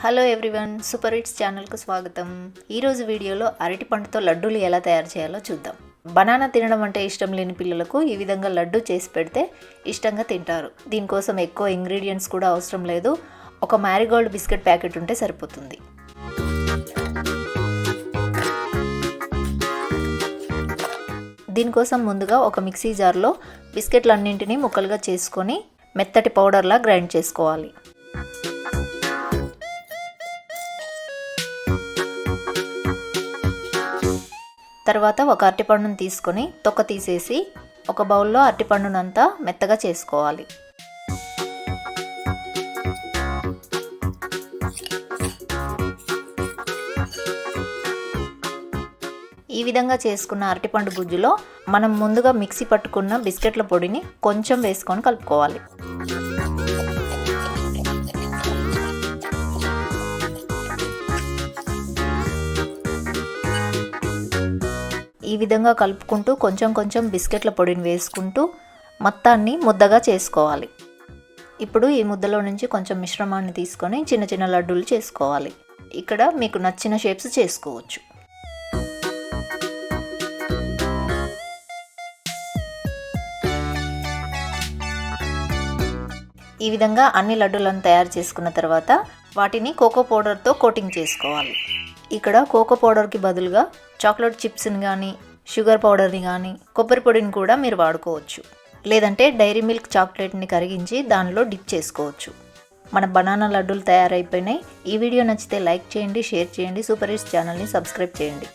Hello everyone super hits ఛానల్కు స్వాగతం. ఈరోజు వీడియోలో అరటి పండుతో లడ్డూలు ఎలా తయారు చేయాలో చూద్దాం. బనానా తినడం అంటే ఇష్టం లేని పిల్లలకు ఈ విధంగా లడ్డు చేసి పెడితే ఇష్టంగా తింటారు. దీనికోసం ఎక్కువ ఇంగ్రీడియంట్స్ కూడా అవసరం లేదు. ఒక మ్యారీగోల్డ్ బిస్కెట్ ప్యాకెట్ ఉంటే సరిపోతుంది. దీనికోసం ముందుగా ఒక మిక్సీ జార్లో బిస్కెట్లన్నింటినీ ముక్కలుగా చేసుకొని మెత్తటి పౌడర్లా గ్రైండ్ చేసుకోవాలి. తర్వాత ఒక అరటిపండును తీసుకొని తొక్క తీసేసి ఒక బౌల్లో అరటిపండునంతా మెత్తగా చేసుకోవాలి. ఈ విధంగా చేసుకున్న అరటిపండు గుజ్జులో మనం ముందుగా మిక్సీ పట్టుకున్న బిస్కెట్ల పొడిని కొంచెం వేసుకొని కలుపుకోవాలి. విధంగా కలుపుకుంటూ కొంచెం కొంచెం బిస్కెట్ల పొడిని వేసుకుంటూ మొత్తాన్ని ముద్దగా చేసుకోవాలి. ఇప్పుడు ఈ ముద్దలో నుంచి కొంచెం మిశ్రమాన్ని తీసుకొని చిన్న చిన్న లడ్డూలు చేసుకోవాలి. ఇక్కడ మీకు నచ్చిన షేప్స్ చేసుకోవచ్చు. ఈ విధంగా అన్ని లడ్డూలను తయారు చేసుకున్న తర్వాత వాటిని కోకో పౌడర్తో కోటింగ్ చేసుకోవాలి. ఇక్కడ కోకో పౌడర్కి బదులుగా చాక్లెట్ చిప్స్ని కానీ షుగర్ పౌడర్ని కానీ కొబ్బరి పొడిని కూడా మీరు వాడుకోవచ్చు. లేదంటే డైరీ మిల్క్ చాక్లెట్ని కరిగించి దానిలో డిప్ చేసుకోవచ్చు. మన బనానా లడ్డూలు తయారైపోయినాయి. ఈ వీడియో నచ్చితే లైక్ చేయండి షేర్ చేయండి సూపర్ హిట్స్ ఛానల్ని సబ్స్క్రైబ్ చేయండి.